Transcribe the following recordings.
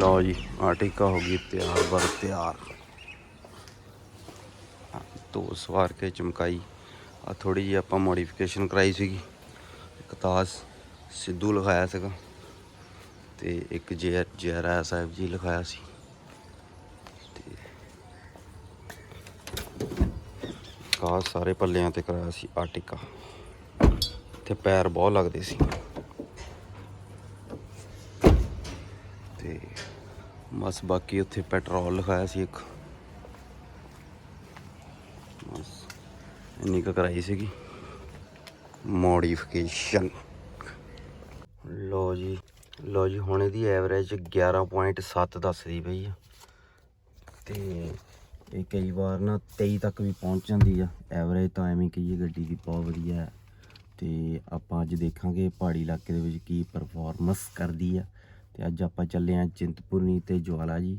ਲਓ ਜੀ ਆਟਿਕਾ ਹੋ ਗਈ ਤਿਆਰ ਬਰ ਤਿਆਰ। ਦੋ ਸਵਾਰ ਕੇ ਚਮਕਾਈ। ਆ ਥੋੜੀ ਜਿਹੀ ਆਪਾਂ ਮੋਡੀਫਿਕੇਸ਼ਨ ਕਰਾਈ ਸੀਗੀ। ਇੱਕ ਤਾਸ ਸਿੱਧੂ ਲਿਖਾਇਆ ਸੀਗਾ ਤੇ ਇੱਕ ਜੈ ਜੈਰਾ ਸਾਹਿਬ ਜੀ ਲਿਖਾਇਆ ਸੀ। ਤੇ ਕਾ ਸਾਰੇ ਪੱਲਿਆਂ ਤੇ ਕਰਾਇਆ ਸੀ ਆਟਿਕਾ ਤੇ ਪੈਰ ਬਹੁਤ ਲੱਗਦੇ ਸੀ। ਤੇ ਬਸ ਬਾਕੀ ਉੱਥੇ ਪੈਟਰੋਲ ਲਿਖਾਇਆ ਸੀ ਇੱਕ। ਬਸ ਇੰਨੀ ਕੁ ਕਰਾਈ ਸੀਗੀ। ਮੋਡੀਫਿਕੇਸ਼ਨ। ਲੋ ਜੀ ਲੋ ਜੀ, ਹੁਣ ਇਹਦੀ ਐਵਰੇਜ 11.7 ਦੱਸਦੀ ਪਈ ਆ। ਤੇ ਇਹ ਕਈ ਵਾਰ ਨਾ 23 ਤੱਕ ਵੀ ਪਹੁੰਚ ਜਾਂਦੀ ਆ। ਐਵਰੇਜ ਤਾਂ ਐਵੇਂ ਕਹੀਏ ਗੱਡੀ ਦੀ ਬਹੁਤ ਵਧੀਆ ਹੈ ਤੇ ਆਪਾਂ ਅੱਜ ਦੇਖਾਂਗੇ ਪਹਾੜੀ ਇਲਾਕੇ ਦੇ ਵਿੱਚ ਕੀ ਪਰਫਾਰਮੈਂਸ ਕਰਦੀ ਆ। ਤੇ ਅੱਜ ਆਪਾਂ ਚੱਲੇ ਆ ਚਿੰਤਪੁਰਨੀ ਤੇ ਜਵਾਲਾ ਜੀ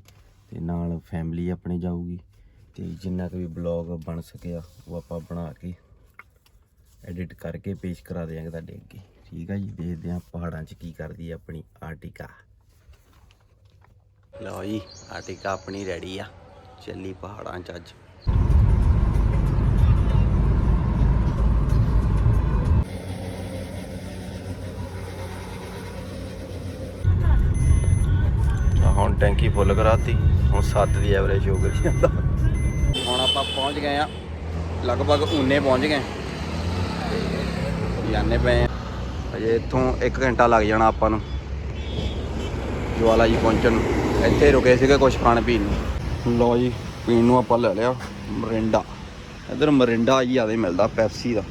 ਤੇ ਨਾਲ ਫੈਮਿਲੀ ਆਪਣੇ ਜਾਊਗੀ ਤੇ ਜਿੰਨਾ ਕੁ ਵੀ ਬਲੌਗ ਬਣ ਸਕਿਆ ਉਹ ਆਪਾਂ ਬਣਾ ਕੇ ਐਡਿਟ ਕਰਕੇ ਪੇਸ਼ ਕਰਾ ਦਿਆਂਗੇ ਤੁਹਾਡੇ ਅੱਗੇ। ਠੀਕ ਆ ਜੀ, ਦੇਖਦੇ ਆ ਪਹਾੜਾਂ 'ਚ ਕੀ ਕਰਦੀ ਆ ਆਪਣੀ ਆਰਟਿਕਾ। ਲਓ ਜੀ, ਆਰਟਿਕਾ ਆਪਣੀ ਰੈਡੀ ਆ। ਚੱਲੀ ਪਹਾੜਾਂ 'ਚ ਅੱਜ। ਟੈਂਕੀ ਫੁੱਲ ਕਰਾਤੀ, ਹੁਣ 7 ਦੀ ਐਵਰੇਜ ਹੋ ਗਈ। ਜਾਂਦਾ ਹੁਣ ਆਪਾਂ ਪਹੁੰਚ ਗਏ ਆ, ਲਗਭਗ ਉਨੇ ਪਹੁੰਚ ਗਏ। ਜਾਣੇ ਪਏ ਆ। ਅਜੇ ਇੱਥੋਂ 1 ਘੰਟਾ ਲੱਗ ਜਾਣਾ ਆਪਾਂ ਨੂੰ, ਜਵਾਲਾ ਜੀ ਪਹੁੰਚਣ ਨੂੰ। ਇੱਥੇ ਰੁਕੇ ਸੀਗੇ ਕੁਝ ਖਾਣ ਪੀਣ ਨੂੰ। ਲਓ ਜੀ, ਪੀਣ ਨੂੰ ਆਪਾਂ ਲੈ ਲਿਆ, ਮਰਿੰਡਾ। ਇਧਰ ਮਰਿੰਡਾ ਜੀ ਜ਼ਿਆਦਾ ਮਿਲਦਾ ਪੈਪਸੀ ਦਾ।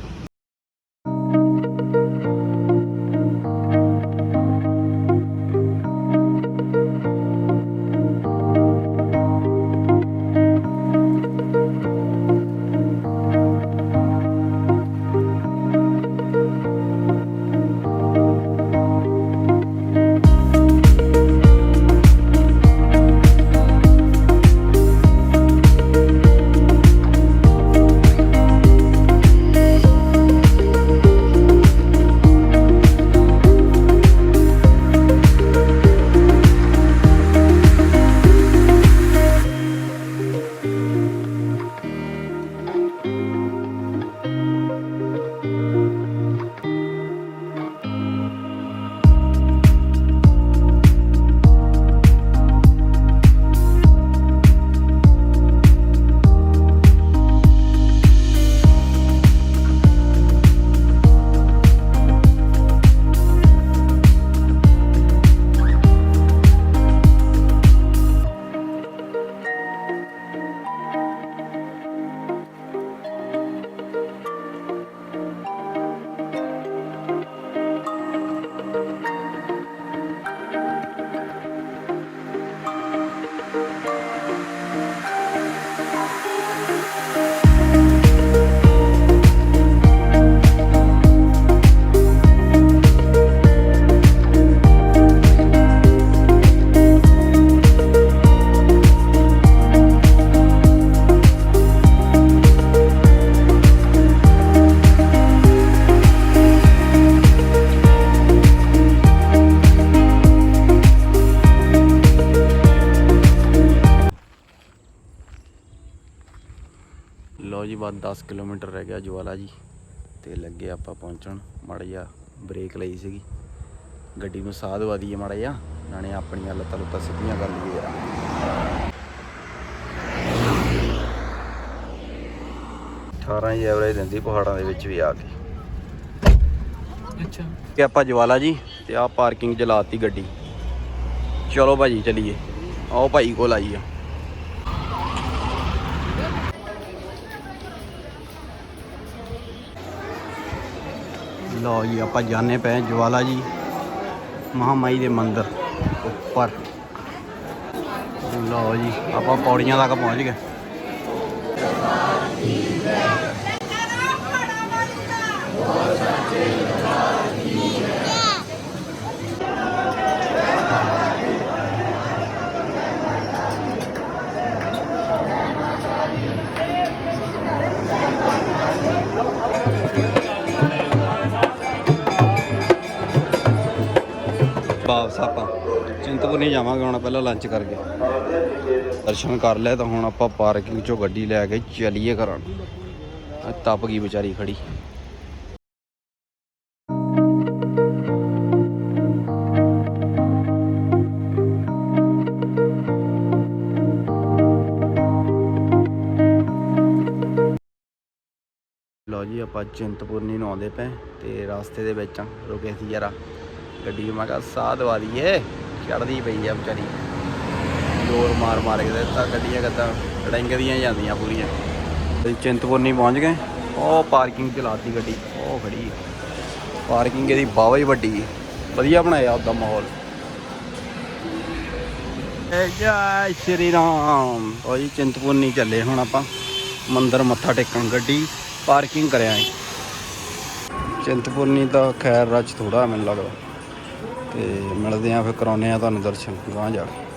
ਲਓ ਜੀ ਬਾਅਦ 10 ਕਿਲੋਮੀਟਰ ਰਹਿ ਗਿਆ ਜਵਾਲਾ ਜੀ। ਤੇ ਲੱਗੇ ਆਪਾਂ ਪਹੁੰਚਣ ਮਾੜਾ ਜਿਹਾ ਬ੍ਰੇਕ ਲਈ ਸੀਗੀ। ਗੱਡੀ ਨੂੰ ਸਾਹ ਦਵਾ ਦਈਏ ਮਾੜਾ ਜਿਹਾ ਨਾਲੇ ਆਪਣੀਆਂ ਲੱਤਾਂ ਲੁੱਤਾਂ ਸਿੱਧੀਆਂ ਕਰ ਲਈਏ ਯਾਰ 18 ਹੀ ਐਵਰੇਜ ਦਿੰਦੀ ਪਹਾੜਾਂ ਦੇ ਵਿੱਚ ਵੀ ਆ ਕੇ। ਅੱਛਾ। ਕਿ ਆਪਾਂ ਜਵਾਲਾ ਜੀ ਤੇ ਆ ਪਾਰਕਿੰਗ ਚ ਲਾਤੀ ਗੱਡੀ। ਚਲੋ ਭਾਜੀ ਚਲੀਏ। ਆਓ ਭਾਈ ਕੋਲ ਆਈ ਲਓ ਜੀ, ਆਪਾਂ ਜਾਣੇ ਪਏ ਜਵਾਲਾ ਜੀ, ਮਹਾਮਾਈ ਦੇ ਮੰਦਿਰ ਉੱਪਰ। ਲਓ ਜੀ, ਆਪਾਂ ਪੌੜੀਆਂ ਤੱਕ ਪਹੁੰਚ ਗਏ। ਵਾਪਸ ਆਪਾਂ ਚਿੰਤਪੁਰਨੀ ਜਾਵਾਂਗੇ ਹੁਣ, ਪਹਿਲਾਂ ਲੰਚ ਕਰਕੇ। ਦਰਸ਼ਨ ਕਰ ਲਿਆ ਤਾਂ ਹੁਣ ਆਪਾਂ ਪਾਰਕਿੰਗ ਚੋਂ ਗੱਡੀ ਲੈ ਕੇ ਚੱਲੀਏ ਘਰਾਂ ਨੂੰ। ਤਪ ਗਈ ਵਿਚਾਰੀ ਖੜੀ। ਲਓ ਜੀ, ਆਪਾਂ ਚਿੰਤਪੁਰਨੀ ਨੂੰ ਆਉਂਦੇ ਪਏ ਤੇ ਰਸਤੇ ਦੇ ਵਿੱਚ ਰੁਕੇ ਸੀ ਯਾਰਾ ਗੱਡੀ ਮੈਂ ਕਿਹਾ, ਸਾਹ ਦਵਾ ਦਈਏ। ਚੜਦੀ ਪਈ ਆ ਵਿਚਾਰੀ। ਜ਼ੋਰ ਮਾਰ ਮਾਰ ਕੇ ਦਿੱਤਾ ਗੱਡੀਆਂ ਕਿੱਦਾਂ ਦੀਆਂ ਜਾਂਦੀਆਂ ਪੂਰੀਆਂ। ਚਿੰਤਪੁਰਨੀ ਪਹੁੰਚ ਗਏ। ਉਹ ਪਾਰਕਿੰਗ 'ਚ ਲਾਤੀ ਗੱਡੀ। ਉਹ ਖੜੀ ਪਾਰਕਿੰਗ ਇਹਦੀ ਬਾਵਾ ਹੀ ਵੱਡੀ। ਵਧੀਆ ਬਣਾਇਆ ਉਹਦਾ ਮਾਹੌਲ। ਜੈ ਸ਼੍ਰੀ ਰਾਮ। ਉਹ ਜੀ ਚਿੰਤਪੁਰਨੀ ਚੱਲੇ ਹੁਣ ਆਪਾਂ। ਮੰਦਰ ਮੱਥਾ ਟੇਕਣ ਗੱਡੀ। ਪਾਰਕਿੰਗ ਕਰਿਆ ਹੈ ਚਿੰਤਪੁਰਨੀ ਦਾ ਖੈਰ ਰੱਜ ਥੋੜਾ ਮੈਨੂੰ ਲੱਗਦਾ। ਤੇ ਮਿਲਦੇ ਆ ਫਿਰ ਕਰਾਉਨੇ ਆ ਤੁਹਾਨੂੰ ਦਰਸ਼ਨ ਗਾਂ ਜਾ ਕੇ।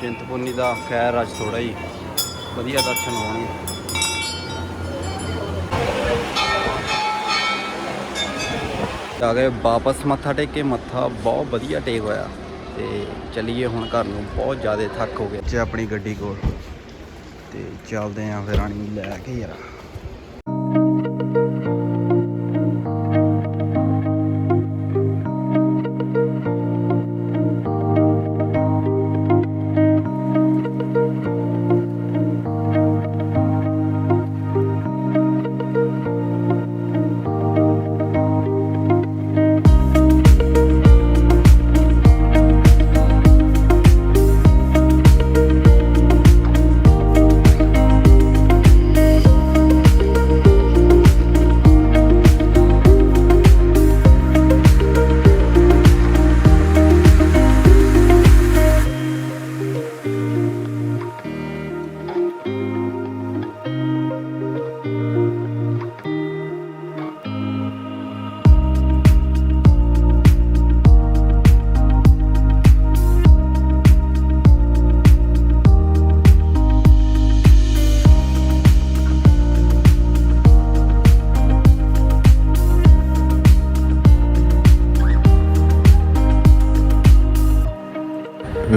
ਚਿੰਤਪੁਰਨੀ ਦਾ ਖੈਰ ਰੱਜ ਥੋੜਾ ਹੀ ਵਧੀਆ ਦਰਸ਼ਨ ਹੋਣਗੇ। ਆ ਗਏ ਵਾਪਸ ਮੱਥਾ ਟੇਕ ਕੇ ਮੱਥਾ ਬਹੁਤ ਵਧੀਆ ਟੇਕ ਹੋਇਆ ਤੇ ਚੱਲੀਏ ਹੁਣ ਘਰ ਨੂੰ ਬਹੁਤ ਜ਼ਿਆਦਾ ਥੱਕ ਹੋ ਗਿਆ। ਤੇ ਆਪਣੀ ਗੱਡੀ ਕੋਲ। ਤੇ ਚੱਲਦੇ ਆਂ ਫਿਰ ਨੂੰ ਲੈ ਕੇ ਯਾਰ।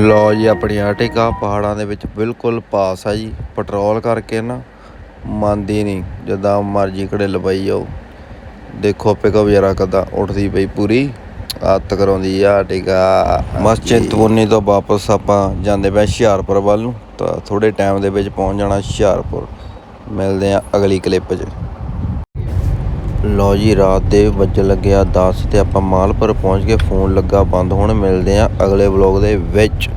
ਲੋ ਜੀ ਆਪਣੀ ਆਰਟਿਕਾ ਪਹਾੜਾਂ ਦੇ ਵਿੱਚ ਬਿਲਕੁਲ ਪਾਸ ਆ ਜੀ। ਪੈਟਰੋਲ ਕਰਕੇ ਨਾ ਮੰਨਦੀ ਨਹੀਂ ਜਦਾਂ ਮਰਜ਼ੀ ਕੜੇ ਲਵਾਈ ਜਾਓ। ਦੇਖੋ ਪਿਕਅਪ ਜਰਾ ਕਦਾ ਉੱਠਦੀ ਪਈ ਪੂਰੀ ਆਤ ਕਰਾਉਂਦੀ ਆ ਆਰਟਿਕਾ। ਮਸ ਚਿੰਤਪੁਰਨੀ ਤੋਂ ਵਾਪਸ ਆਪਾਂ ਜਾਂਦੇ ਪਏ ਹੁਸ਼ਿਆਰਪੁਰ ਵੱਲ ਨੂੰ ਤਾਂ ਥੋੜੇ ਟਾਈਮ ਦੇ ਵਿੱਚ ਪਹੁੰਚ ਜਾਣਾ ਹੁਸ਼ਿਆਰਪੁਰ। ਮਿਲਦੇ ਆ ਅਗਲੀ ਕਲਿੱਪ 'ਚ। ਲੋ ਜੀ, ਰਾਤ ਦੇ ਵੱਜਣ ਲੱਗਿਆ 10 ਤੇ ਆਪਾਂ ਮਾਲਪੁਰ ਪਹੁੰਚ ਕੇ ਫੋਨ ਲੱਗਾ ਬੰਦ, ਹੁਣ ਮਿਲਦੇ ਆ ਅਗਲੇ ਵਲੌਗ ਦੇ ਵਿੱਚ।